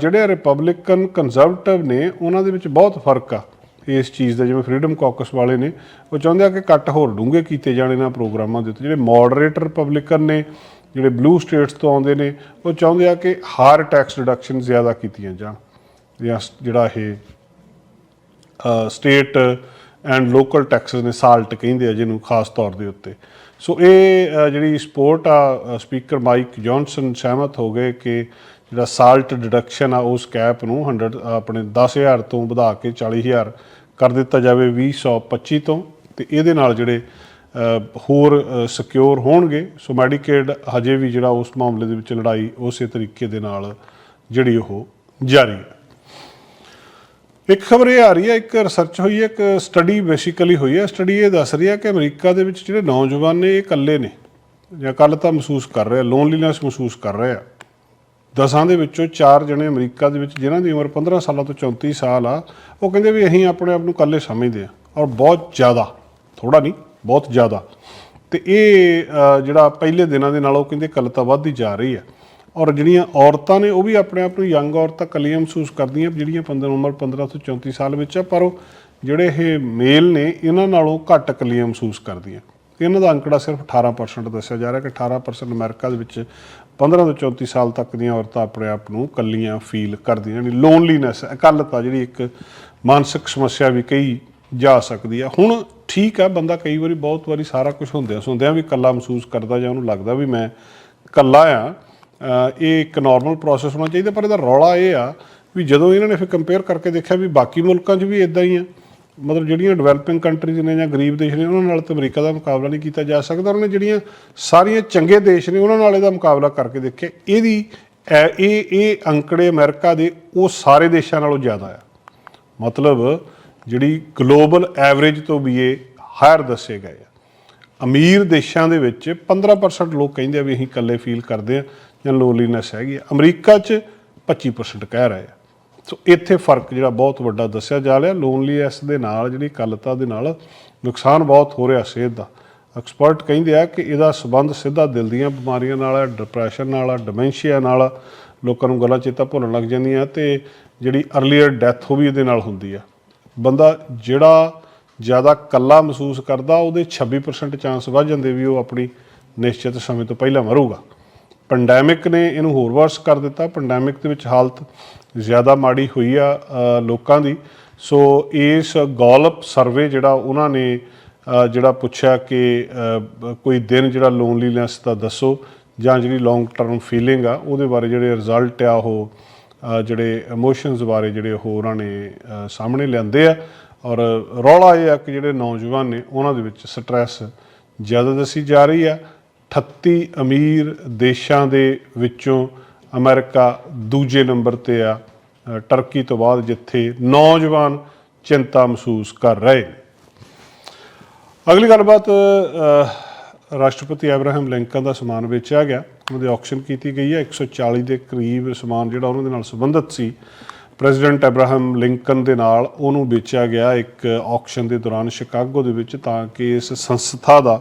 ਜਿਹੜੇ ਰਿਪਬਲਿਕਨ ਕੰਜ਼ਰਵੇਟਿਵ ਨੇ, ਉਹਨਾਂ ਦੇ ਵਿੱਚ ਬਹੁਤ ਫ਼ਰਕ ਆ ਇਸ ਚੀਜ਼ ਦਾ, ਜਿਵੇਂ ਫਰੀडम ਕਾਕਸ ਵਾਲੇ ਨੇ, ਉਹ ਚਾਹੁੰਦੇ ਆ ਕਿ ਕੱਟ ਹੋਰ ਡੂੰਘੇ ਕੀਤੇ ਜਾਣ ਇਹਨਾਂ ਪ੍ਰੋਗਰਾਮਾਂ ਦੇ ਉੱਤੇ। ਜਿਹੜੇ ਮੋਡਰੇਟਰ ਰਿਪਬਲਿਕਨ ਨੇ, ਜਿਹੜੇ ਬਲੂ ਸਟੇਟਸ ਤੋਂ ਆਉਂਦੇ ਨੇ, ਉਹ ਚਾਹੁੰਦੇ ਆ ਕਿ ਹਾਰ ਟੈਕਸ ਰਿਡਕਸ਼ਨ ਜ਼ਿਆਦਾ ਕੀਤੀਆਂ ਜਾਣ। ਜਾਂ ਸ- ਜਿਹੜਾ ਇਹ ਸਟੇਟ ਐਂਡ ਲੋਕਲ ਟੈਕਸਸ ਨੇ ਸਾਲਟ ਕਹਿੰਦੇ ਆ ਜਿਹਨੂੰ ਖਾਸ ਤੌਰ ਦੇ ਉੱਤੇ। ਸੋ ਇਹ ਜਿਹੜੀ ਸਪੋਰਟ ਆ ਸਪੀਕਰ ਮਾਈਕ ਜੌਨਸਨ ਸਹਿਮਤ ਹੋ ਗਏ ਕਿ ਜਿਹੜਾ ਸਾਲਟ ਡਿਡਕਸ਼ਨ ਆ, ਉਸ ਕੈਪ ਨੂੰ 100 ਆਪਣੇ 10000 ਤੋਂ ਵਧਾ ਕੇ 40000 ਕਰ ਦਿੱਤਾ ਜਾਵੇ 2025 ਤੋਂ ਤੇ ਇਹਦੇ ਨਾਲ ਜਿਹੜੇ ਹੋਰ ਸਿਕਿਉਰ ਹੋਣਗੇ। ਸੋ ਮੈਡੀਕੇਡ ਹਜੇ ਵੀ ਜਿਹੜਾ ਉਸ ਮਾਮਲੇ ਦੇ ਵਿੱਚ ਲੜਾਈ ਉਸੇ ਤਰੀਕੇ ਦੇ ਨਾਲ ਜਿਹੜੀ ਉਹ ਜਾਰੀ ਹੈ। ਇੱਕ ਖਬਰ ਇਹ ਆ ਰਹੀ ਹੈ, ਇੱਕ ਰਿਸਰਚ ਹੋਈ ਹੈ, ਇੱਕ ਸਟੱਡੀ ਬੇਸਿਕਲੀ ਹੋਈ ਹੈ। ਸਟੱਡੀ ਇਹ ਦੱਸ ਰਹੀ ਹੈ ਕਿ ਅਮਰੀਕਾ ਦੇ ਵਿੱਚ ਜਿਹੜੇ ਨੌਜਵਾਨ ਨੇ, ਇਹ ਇਕੱਲੇ ਨੇ ਜਾਂ ਕੱਲ ਤਾਂ ਮਹਿਸੂਸ ਕਰ ਰਹੇ ਆ ਲੋਨਲੀਨੈਸ ਮਹਿਸੂਸ ਕਰ ਰਹੇ ਆ ਦਸਾਂ ਦੇ ਵਿੱਚੋਂ ਚਾਰ ਜਣੇ ਅਮਰੀਕਾ ਦੇ ਵਿੱਚ, ਜਿਨ੍ਹਾਂ ਦੀ ਉਮਰ 15 ਸਾਲਾਂ ਤੋਂ 34 ਸਾਲ ਆ, ਉਹ ਕਹਿੰਦੇ ਵੀ ਅਸੀਂ ਆਪਣੇ ਆਪ ਨੂੰ ਇਕੱਲੇ ਸਮਝਦੇ ਆ ਔਰ ਬਹੁਤ ਜ਼ਿਆਦਾ ਥੋੜਾ ਨਹੀਂ, ਬਹੁਤ ਜ਼ਿਆਦਾ। ਤੇ ਇਹ ਜਿਹੜਾ ਪਹਿਲੇ ਦਿਨਾਂ ਦੇ ਨਾਲੋਂ ਕਹਿੰਦੇ ਕਲਤਾ ਵੱਧਦੀ ਜਾ ਰਹੀ ਹੈ। ਔਰ ਜਿਹੜੀਆਂ ਔਰਤਾਂ ਨੇ ਉਹ ਵੀ ਆਪਣੇ ਆਪ ਨੂੰ ਯੰਗ ਔਰਤਾਂ ਕੱਲੀਆਂ ਮਹਿਸੂਸ ਕਰਦੀਆਂ ਜਿਹੜੀਆਂ 15 ਉਮਰ 15 ਤੋਂ 34 ਸਾਲ ਵਿੱਚ ਆ, ਪਰ ਉਹ ਜਿਹੜੇ ਇਹ ਮੇਲ ਨੇ, ਇਹਨਾਂ ਨਾਲੋਂ ਘੱਟ ਕੱਲੀਆਂ ਮਹਿਸੂਸ ਕਰਦੀਆਂ। ਇਹਨਾਂ ਦਾ ਅੰਕੜਾ ਸਿਰਫ 18% ਦੱਸਿਆ ਜਾ ਰਿਹਾ ਕਿ 18% ਅਮਰੀਕਾ ਦੇ ਵਿੱਚ 15 ਤੋਂ 34 ਸਾਲ ਤੱਕ ਦੀਆਂ ਔਰਤਾਂ ਆਪਣੇ ਆਪ ਨੂੰ ਕੱਲੀਆਂ ਫੀਲ ਕਰਦੀਆਂ, ਯਾਨੀ ਲੋਨਲੀਨੈਸ ਇਕੱਲਤਾ ਜਿਹੜੀ ਇੱਕ ਮਾਨਸਿਕ ਸਮੱਸਿਆ ਵੀ ਕਹੀ ਜਾ ਸਕਦੀ ਆ। ਹੁਣ ਠੀਕ ਆ, ਬੰਦਾ ਕਈ ਵਾਰੀ ਬਹੁਤ ਵਾਰੀ ਸਾਰਾ ਕੁਝ ਹੁੰਦਿਆਂ ਸੁਣਦਿਆਂ ਵੀ ਇਕੱਲਾ ਮਹਿਸੂਸ ਕਰਦਾ ਜਾਂ ਉਹਨੂੰ ਲੱਗਦਾ ਵੀ ਮੈਂ ਇਕੱਲਾ ਆ। ਇਹ ਇੱਕ ਨਾਰਮਲ ਪ੍ਰੋਸੈਸ ਹੋਣਾ ਚਾਹੀਦਾ, ਪਰ ਇਹਦਾ ਰੌਲਾ ਇਹ ਆ ਵੀ ਜਦੋਂ ਇਹਨਾਂ ਨੇ ਫਿਰ ਕੰਪੇਅਰ ਕਰਕੇ ਦੇਖਿਆ ਵੀ ਬਾਕੀ ਮੁਲਕਾਂ 'ਚ ਵੀ ਇਦਾਂ ਹੀ ਆ, ਮਤਲਬ ਜਿਹੜੀਆਂ ਡਿਵੈਲਪਿੰਗ ਕੰਟਰੀਜ਼ ਨੇ ਜਾਂ ਗਰੀਬ ਦੇਸ਼ ਨੇ, ਉਹਨਾਂ ਨਾਲ ਤਾਂ ਅਮਰੀਕਾ ਦਾ ਮੁਕਾਬਲਾ ਨਹੀਂ ਕੀਤਾ ਜਾ ਸਕਦਾ, ਉਹਨਾਂ ਨੇ ਜਿਹੜੀਆਂ ਸਾਰੀਆਂ ਚੰਗੇ ਦੇਸ਼ ਨੇ, ਉਹਨਾਂ ਨਾਲ ਇਹਦਾ ਮੁਕਾਬਲਾ ਕਰਕੇ ਦੇਖਿਆ, ਇਹਦੀ ਐ- ਇਹ ਇਹ ਅੰਕੜੇ ਅਮਰੀਕਾ ਦੇ ਉਹ ਸਾਰੇ ਦੇਸ਼ਾਂ ਨਾਲੋਂ ਜ਼ਿਆਦਾ ਆ। ਮਤਲਬ ਜਿਹੜੀ ਗਲੋਬਲ ਐਵਰੇਜ ਤੋਂ ਵੀ ਇਹ ਹਾਇਰ ਦੱਸੇ ਗਏ ਆ। ਅਮੀਰ ਦੇਸ਼ਾਂ ਦੇ ਵਿੱਚ 15% ਲੋਕ ਕਹਿੰਦੇ ਆ ਵੀ ਅਸੀਂ ਇਕੱਲੇ ਫੀਲ ਕਰਦੇ ਆ ਜਾਂ ਲੋਨਲੀਨੈਸ ਹੈਗੀ ਆ। ਅਮਰੀਕਾ 'ਚ 25% ਕਹਿ ਰਹੇ ਆ। ਸੋ ਇੱਥੇ ਫ਼ਰਕ ਜਿਹੜਾ ਬਹੁਤ ਵੱਡਾ ਦੱਸਿਆ ਜਾ ਰਿਹਾ। ਲੋਨਲੀਨੈਸ ਦੇ ਨਾਲ ਜਿਹੜੀ ਕੱਲਤਾ ਦੇ ਨਾਲ ਨੁਕਸਾਨ ਬਹੁਤ ਹੋ ਰਿਹਾ ਸਿਹਤ ਦਾ। ਐਕਸਪਰਟ ਕਹਿੰਦੇ ਆ ਕਿ ਇਹਦਾ ਸਬੰਧ ਸਿੱਧਾ ਦਿਲ ਦੀਆਂ ਬਿਮਾਰੀਆਂ ਨਾਲ ਹੈ ਡਿਪਰੈਸ਼ਨ ਨਾਲ ਹੈ ਡਿਮੈਂਸ਼ੀਆ ਨਾਲ ਆ, ਲੋਕਾਂ ਨੂੰ ਗੱਲਾਂ ਚੇਤਾ ਭੁੱਲਣ ਲੱਗ ਜਾਂਦੀਆਂ ਤੇ ਜਿਹੜੀ ਅਰਲੀਅਰ ਡੈਥ ਉਹ ਵੀ ਇਹਦੇ ਨਾਲ ਹੁੰਦੀ ਆ। ਬੰਦਾ ਜਿਹੜਾ ਜ਼ਿਆਦਾ ਕੱਲਾ ਮਹਿਸੂਸ ਕਰਦਾ ਉਹਦੇ 26% ਚਾਂਸ ਵੱਧ ਜਾਂਦੇ ਵੀ ਉਹ ਆਪਣੀ ਨਿਸ਼ਚਿਤ ਸਮੇਂ ਤੋਂ ਪਹਿਲਾਂ ਮਰੂਗਾ। ਪੈਂਡੈਮਿਕ ਨੇ ਇਹਨੂੰ ਹੋਰ ਵਰਸ ਕਰ ਦਿੱਤਾ। ਪੈਂਡੈਮਿਕ ਦੇ ਵਿੱਚ ਹਾਲਤ ਜ਼ਿਆਦਾ ਮਾੜੀ ਹੋਈ ਆ ਲੋਕਾਂ ਦੀ। ਸੋ ਇਸ ਗੋਲਪ ਸਰਵੇ ਜਿਹੜਾ ਉਹਨਾਂ ਨੇ ਜਿਹੜਾ ਪੁੱਛਿਆ ਕਿ ਕੋਈ ਦਿਨ ਜਿਹੜਾ ਲੋਨਲੀਨੈਸ ਦਾ ਦੱਸੋ ਜਾਂ ਜਿਹੜੀ ਲੌਂਗ ਟਰਮ ਫੀਲਿੰਗ ਆ, ਉਹਦੇ ਬਾਰੇ ਜਿਹੜੇ ਰਿਜ਼ਲਟ ਆ ਉਹ ਜਿਹੜੇ ਇਮੋਸ਼ਨਸ ਬਾਰੇ ਜਿਹੜੇ ਉਹ ਉਹਨਾਂ ਨੇ ਸਾਹਮਣੇ ਲਿਆਂਦੇ ਆ। ਔਰ ਰੌਲਾ ਇਹ ਆ ਕਿ ਜਿਹੜੇ ਨੌਜਵਾਨ ਨੇ ਉਹਨਾਂ ਦੇ ਵਿੱਚ ਸਟ੍ਰੈਸ ਜ਼ਿਆਦਾ ਦੱਸੀ ਜਾ ਰਹੀ ਆ। 38 ਅਮੀਰ ਦੇਸ਼ਾਂ ਦੇ ਵਿੱਚੋਂ ਅਮਰੀਕਾ ਦੂਜੇ ਨੰਬਰ ਤੇ ਆ। ਟਰਕੀ ਤੋਂ ਬਾਅਦ ਜਿੱਥੇ ਨੌਜਵਾਨ ਚਿੰਤਾ ਮਹਿਸੂਸ ਕਰ ਰਹੇ ਨੇ। ਅਗਲੀ ਗੱਲਬਾਤ ਰਾਸ਼ਟਰਪਤੀ ਐਬਰਾਹਮ ਲਿੰਕਨ ਦਾ ਸਮਾਨ ਵੇਚਿਆ ਗਿਆ। ਉਹਦੀ ਆਕਸ਼ਨ ਕੀਤੀ ਗਈ ਹੈ। 140 ਦੇ ਕਰੀਬ ਸਮਾਨ ਜਿਹੜਾ ਉਹਨਾਂ ਦੇ ਨਾਲ ਸੰਬੰਧਿਤ ਸੀ। ਪ੍ਰੈਜ਼ੀਡੈਂਟ ਐਬਰਾਹਮ ਲਿੰਕਨ ਦੇ ਨਾਲ ਉਹਨੂੰ ਵੇਚਿਆ ਗਿਆ ਇੱਕ ਆਕਸ਼ਨ ਦੇ ਦੌਰਾਨ ਸ਼ਿਕਾਗੋ ਦੇ ਵਿੱਚ ਤਾਂ ਕਿ ਇਸ ਸੰਸਥਾ ਦਾ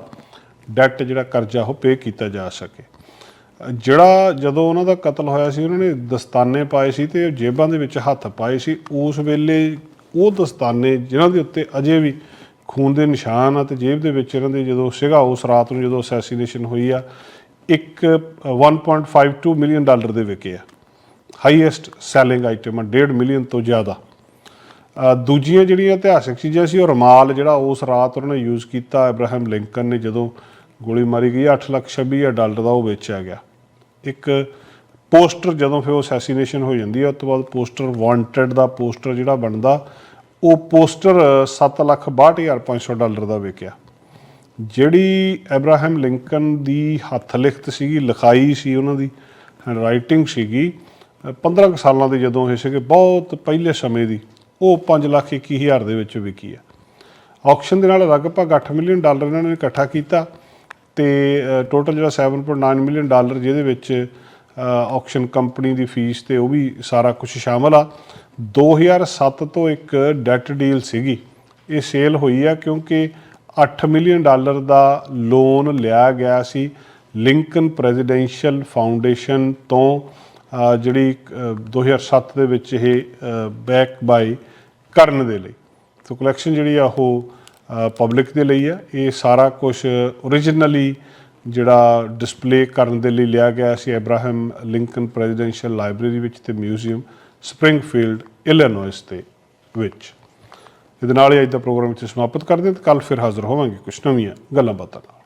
ਡੈਟ ਜਿਹੜਾ ਕਰਜ਼ਾ ਉਹ ਪੇ ਕੀਤਾ ਜਾ ਸਕੇ। ਜਿਹੜਾ ਜਦੋਂ ਉਹਨਾਂ ਦਾ ਕਤਲ ਹੋਇਆ ਸੀ ਉਹਨਾਂ ਨੇ ਦਸਤਾਨੇ ਪਾਏ ਸੀ ਤੇ ਜੇਬਾਂ ਦੇ ਵਿੱਚ ਹੱਥ ਪਾਏ ਸੀ। ਉਸ ਵੇਲੇ ਉਹ ਦਸਤਾਨੇ ਜਿਨ੍ਹਾਂ ਦੇ ਉੱਤੇ ਅਜੇ ਵੀ ਖੂਨ ਦੇ ਨਿਸ਼ਾਨ ਆ ਤੇ ਜੇਬ ਦੇ ਵਿੱਚ ਇਹਨਾਂ ਦੇ ਜਦੋਂ ਸੀਗਾ ਉਸ ਰਾਤ ਨੂੰ ਜਦੋਂ ਅਸੈਸੀਨੇਸ਼ਨ ਹੋਈ ਆ ਇੱਕ ਅ, 1.52 ਮਿਲੀਅਨ ਡਾਲਰ ਦੇ ਵਿਕੇ ਆ। ਹਾਈਐਸਟ ਸੈਲਿੰਗ ਆਈਟਮ ਆ 1.5 ਮਿਲੀਅਨ ਤੋਂ ਜ਼ਿਆਦਾ। ਦੂਜੀਆਂ ਜਿਹੜੀਆਂ ਇਤਿਹਾਸਿਕ ਚੀਜ਼ਾਂ ਸੀ ਉਹ ਰਮਾਲ ਜਿਹੜਾ ਉਸ ਰਾਤ ਉਹਨਾਂ ਨੇ ਯੂਜ਼ ਕੀਤਾ ਇਬਰਾਹਿਮ ਲਿੰਕਨ ਨੇ ਜਦੋਂ ਗੋਲੀ ਮਾਰੀ ਗਈ 8 ਲੱਖ 26 ਹਜ਼ਾਰ ਡਾਲਰ ਦਾ ਉਹ ਵੇਚਿਆ ਗਿਆ। ਇੱਕ ਪੋਸਟਰ ਜਦੋਂ ਫਿਰ ਉਹ ਅਸੈਸੀਨੇਸ਼ਨ ਹੋ ਜਾਂਦੀ ਹੈ ਉਸ ਤੋਂ ਬਾਅਦ ਪੋਸਟਰ ਵਾਂਟਡ ਦਾ ਪੋਸਟਰ ਜਿਹੜਾ ਬਣਦਾ ਉਹ ਪੋਸਟਰ 7 ਲੱਖ 62500 ਡਾਲਰ ਦਾ ਵਿਕਿਆ। ਜਿਹੜੀ ਅਬਰਾਹਮ ਲਿੰਕਨ ਦੀ ਹੱਥ ਲਿਖਤ ਸੀਗੀ ਲਿਖਾਈ ਸੀ ਉਹਨਾਂ ਦੀ ਰਾਈਟਿੰਗ ਸੀਗੀ ਅ, 15 ਕੁ ਸਾਲਾਂ ਦੇ ਜਦੋਂ ਇਹ ਸੀਗੇ ਬਹੁਤ ਪਹਿਲੇ ਸਮੇਂ ਦੀ ਉਹ 5 ਲੱਖ 21 ਹਜ਼ਾਰ ਦੇ ਵਿੱਚ ਵਿਕੀ ਆ ਆਕਸ਼ਨ ਦੇ ਨਾਲ ਲਗਭਗ 8 ਮਿਲੀਅਨ ਡਾਲਰ ਇਹਨਾਂ ਨੇ ਇਕੱਠਾ ਕੀਤਾ। ਤੇ ਟੋਟਲ ਜਿਹੜਾ 7.9 ਮਿਲੀਅਨ ਡਾਲਰ ਜਿਹਦੇ ਵਿੱਚ ਆਕਸ਼ਨ ਕੰਪਨੀ ਦੀ ਫੀਸ ਤੇ ਉਹ ਵੀ ਸਾਰਾ ਕੁਝ ਸ਼ਾਮਲ ਆ। 2007 ਤੋਂ ਇੱਕ ਡੈਟ ਡੀਲ ਸੀਗੀ। ਇਹ ਸੇਲ ਹੋਈ ਆ ਕਿਉਂਕਿ 8 ਮਿਲੀਅਨ ਡਾਲਰ ਦਾ ਲੋਨ ਲਿਆ ਗਿਆ ਸੀ ਲਿੰਕਨ ਪ੍ਰੈਜ਼ੀਡੈਂਸ਼ੀਅਲ ਫਾਊਂਡੇਸ਼ਨ ਤੋਂ ਅ, ਜਿਹੜੀ ਅ, 2007 ਦੇ ਵਿੱਚ ਇਹ ਬੈਕ ਬਾਈ ਕਰਨ ਦੇ ਲਈ। ਸੋ ਕਲੈਕਸ਼ਨ ਜਿਹੜੀ ਆ ਉਹ ਪਬਲਿਕ ਦੇ ਲਈ ਆ ਇਹ ਸਾਰਾ ਕੁਝ originally ਜਿਹੜਾ ਡਿਸਪਲੇ ਕਰਨ ਦੇ ਲਈ ਲਿਆ ਗਿਆ ਸੀ ਅਬਰਾਹਮ ਲਿੰਕਨ ਪ੍ਰੈਜ਼ੀਡੈਂਸ਼ੀਅਲ ਲਾਇਬ੍ਰੇਰੀ ਵਿੱਚ ਤੇ ਮਿਊਜ਼ੀਅਮ ਸਪ੍ਰਿੰਗਫੀਲਡ ਇਲੀਨੋਇਸ ਦੇ ਵਿੱਚ। ਇਹਦੇ ਨਾਲ ਹੀ ਅੱਜ ਦਾ ਪ੍ਰੋਗਰਾਮ ਇੱਥੇ ਸਮਾਪਤ ਕਰਦੇ ਹਾਂ ਤੇ ਕੱਲ ਫਿਰ ਹਾਜ਼ਰ ਹੋਵਾਂਗੇ ਕੁਝ ਨਵੀਆਂ ਗੱਲਾਂ ਬਾਤਾਂ ਨਾਲ।